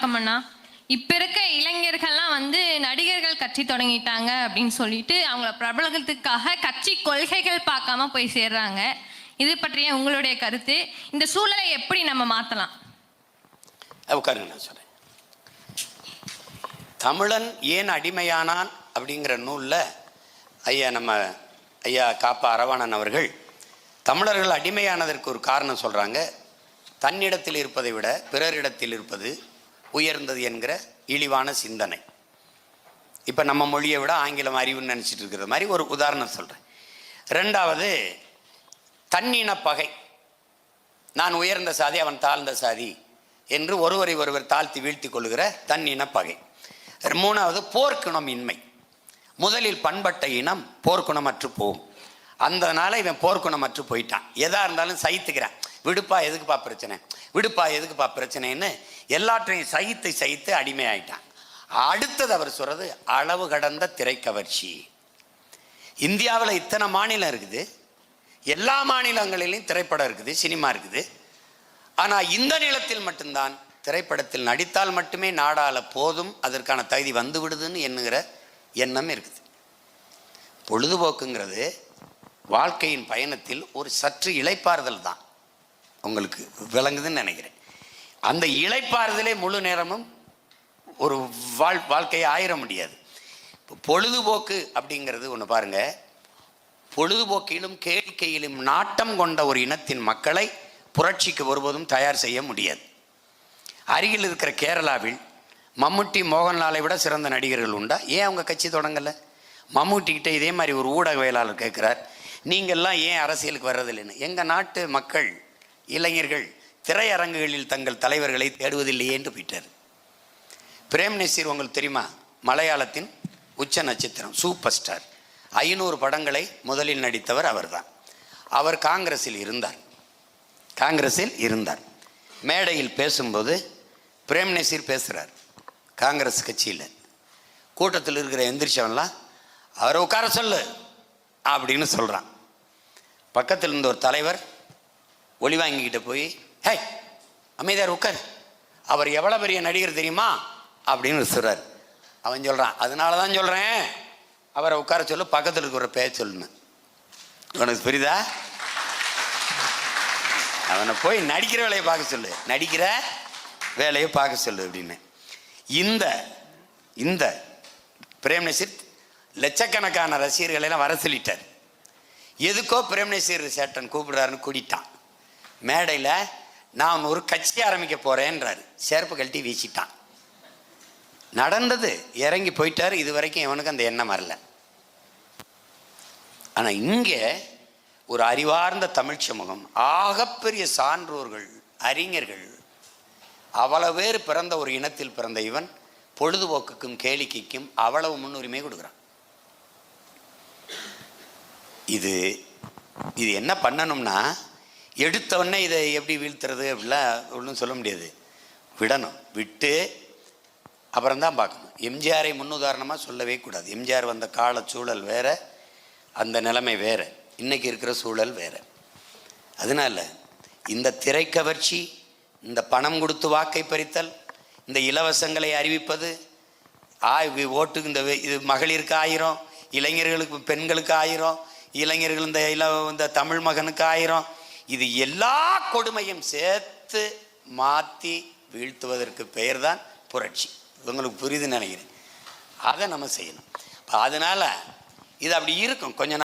வணக்கம்ண்ணா இப்ப இருக்க இளைஞர்கள்லாம் வந்து நடிகர்கள் கட்சி தொடங்கிட்டாங்க அப்படின்னு சொல்லிட்டு அவங்கள பிரபலத்துக்காக கட்சி கொள்கைகள் பார்க்காம போய் சேர்றாங்க. இது பற்றிய உங்களுடைய கருத்து. இந்த சூழலை எப்படி நம்ம மாத்தலாம்? உட்காருங்க நான் சொல்கிறேன் தமிழன் ஏன் அடிமையானான் அப்படிங்கிற நூலில் ஐயா நம்ம ஐயா காப்பா அரவாணன் அவர்கள் தமிழர்கள் அடிமையானதற்கு ஒரு காரணம் சொல்கிறாங்க தன்னிடத்தில் இருப்பதை விட பிறரிடத்தில் இருப்பது உயர்ந்தது என்கிற இழிவான சிந்தனை. இப்போ நம்ம மொழியை விட ஆங்கிலம் அறிவுன்னு நினச்சிட்டு இருக்கிற மாதிரி ஒரு உதாரணம் சொல்கிறேன் ரெண்டாவது தன்னின பகை. நான் உயர்ந்த சாதி அவன் தாழ்ந்த சாதி என்று ஒருவரை ஒருவர் தாழ்த்தி வீழ்த்தி கொள்கிற தன்னின பகை. மூணாவது போர்க்குணம் இன்மை முதலில் பண்பட்ட இனம் போர்க்குணமற்று போகும். அந்தனால இவன் போர்க்குணமற்று போயிட்டான். எதாக இருந்தாலும் சகித்துக்கிறான். விடுப்பா எதுக்குப்பா பிரச்சனை? விடுப்பா எதுக்குப்பா பிரச்சனைன்னு எல்லாற்றையும் சகித்து சகித்து அடிமையாயிட்டான். அடுத்தது அவர் சொல்றது அளவு கடந்த திரைக்கவர்ச்சி. இந்தியாவில் இத்தனை மாநிலம் இருக்குது. எல்லா மாநிலங்களிலும் திரைப்படம் இருக்குது சினிமா இருக்குது. ஆனால் இந்த நிலத்தில் மட்டும்தான் திரைப்படத்தில் நடித்தால் மட்டுமே நாடாள போதும் அதற்கான தகுதி வந்து விடுதுன்னு எண்ணுகிற எண்ணம் இருக்குது. பொழுதுபோக்குங்கிறது வாழ்க்கையின் பயணத்தில் ஒரு சற்று இளைப்பாறுதல் தான். உங்களுக்கு விளங்குதுன்னு நினைக்கிறேன். அந்த இழைப்பாறுதலே முழு நேரமும் ஒரு வாழ் வாழ்க்கையை ஆயிர முடியாது. இப்போ பொழுதுபோக்கு அப்படிங்கிறது ஒன்று பாருங்கள் பொழுதுபோக்கிலும் கேளிக்கையிலும் நாட்டம் கொண்ட ஒரு இனத்தின் மக்களை புரட்சிக்கு ஒருபோதும் தயார் செய்ய முடியாது. அருகில் இருக்கிற கேரளாவில் மம்முட்டி மோகன்லாலை விட சிறந்த நடிகர்கள் உண்டா? ஏன் அவங்க கட்சி தொடங்கலை? மம்முட்டிக்கிட்ட இதே மாதிரி ஒரு ஊடகவியலாளர் கேட்குறார் நீங்கள்லாம் ஏன் அரசியலுக்கு வர்றதில்லைன்னு? எங்கள் நாட்டு மக்கள் இளைஞர்கள் திரையரங்குகளில் தங்கள் தலைவர்களை தேடுவதில்லையே என்று போயிட்டார். பிரேம் நசீர் உங்களுக்கு தெரியுமா? மலையாளத்தின் உச்ச நட்சத்திரம் சூப்பர் ஸ்டார். ஐநூறு படங்களை முதலில் நடித்தவர் அவர்தான். அவர் காங்கிரஸில் இருந்தார். காங்கிரஸில் இருந்தார். மேடையில் பேசும்போது பிரேம் நசீர் பேசுகிறார் காங்கிரஸ் கட்சியில். கூட்டத்தில் இருக்கிற எந்திரிச்சவன்லாம் அவரை உட்கார சொல்லு அப்படின்னு சொல்கிறான் பக்கத்தில் இருந்த ஒரு தலைவர் ஒளி வாங்கிக்கிட்ட போய் ஹே அமைதியார் உட்கார். அவர் எவ்வளோ பெரிய நடிகர் தெரியுமா? அப்படின்னு சொல்கிறார் அவன் சொல்கிறான் அதனால தான் சொல்கிறேன் அவரை உட்கார சொல்லு பக்கத்தில் இருக்கிற பேர் சொல்லுன்னு. உனக்கு புரியுதா? அவனை போய் நடிக்கிற வேலையை பார்க்க சொல்லு. நடிக்கிற வேலையை பார்க்க சொல்லு அப்படின்னு. இந்த இந்த பிரேம் நசீர் லட்சக்கணக்கான ரசிகர்களெல்லாம் வர சொல்லிட்டார். எதுக்கோ பிரேம் நசீர் சேட்டன் கூப்பிடுறாருன்னு கூட்டிட்டான். மேடையில் நான் ஒரு கட்சி ஆரம்பிக்க போகிறேன்றாரு செருப்பு கழட்டி வீசிட்டான். நடந்தது. இறங்கி போயிட்டார். இது வரைக்கும் இவனுக்கு அந்த எண்ணம் வரல. ஆனால் இங்கே ஒரு அறிவார்ந்த தமிழ் சமூகம் ஆகப்பெரிய சான்றோர்கள் அறிஞர்கள் அவ்வளவு பேர் பிறந்த ஒரு இனத்தில் பிறந்த இவன் பொழுதுபோக்குக்கும் கேளிக்கைக்கும் அவ்வளவு முன்னுரிமை கொடுக்குறான். இது இது என்ன பண்ணணும்னா எடுத்தவொடனே இதை எப்படி வீழ்த்துறது அப்படிலாம் ஒன்றும் சொல்ல முடியாது. விடணும். விட்டு அப்புறம்தான் பார்க்கணும். எம்ஜிஆரை முன்னுதாரணமாக சொல்லவே கூடாது. எம்ஜிஆர் வந்த கால சூழல் வேறு அந்த நிலைமை வேறு. இன்றைக்கி இருக்கிற சூழல் வேறு. அதனால இந்த திரைக்கவர்ச்சி இந்த பணம் கொடுத்து வாக்கை பறித்தல் இந்த இலவசங்களை அறிவிப்பது ஆ வி- ஓட்டுக்கு இந்த இது மகளிருக்கு ஆயிரம் இளைஞர்களுக்கு பெண்களுக்கு ஆயிரம் இளைஞர்கள் இந்த இல இந்த தமிழ் மகனுக்கு ஆயிரம் இது எல்லா கொடுமையும் சேர்த்து மாற்றி வீழ்த்துவதற்கு பெயர் தான் புரட்சி. உங்களுக்கு புரியுதுன்னு நினைக்கிறேன். அதை நம்ம செய்யணும். அதனால் அதனால இது அப்படி இருக்கும். கொஞ்ச நாள்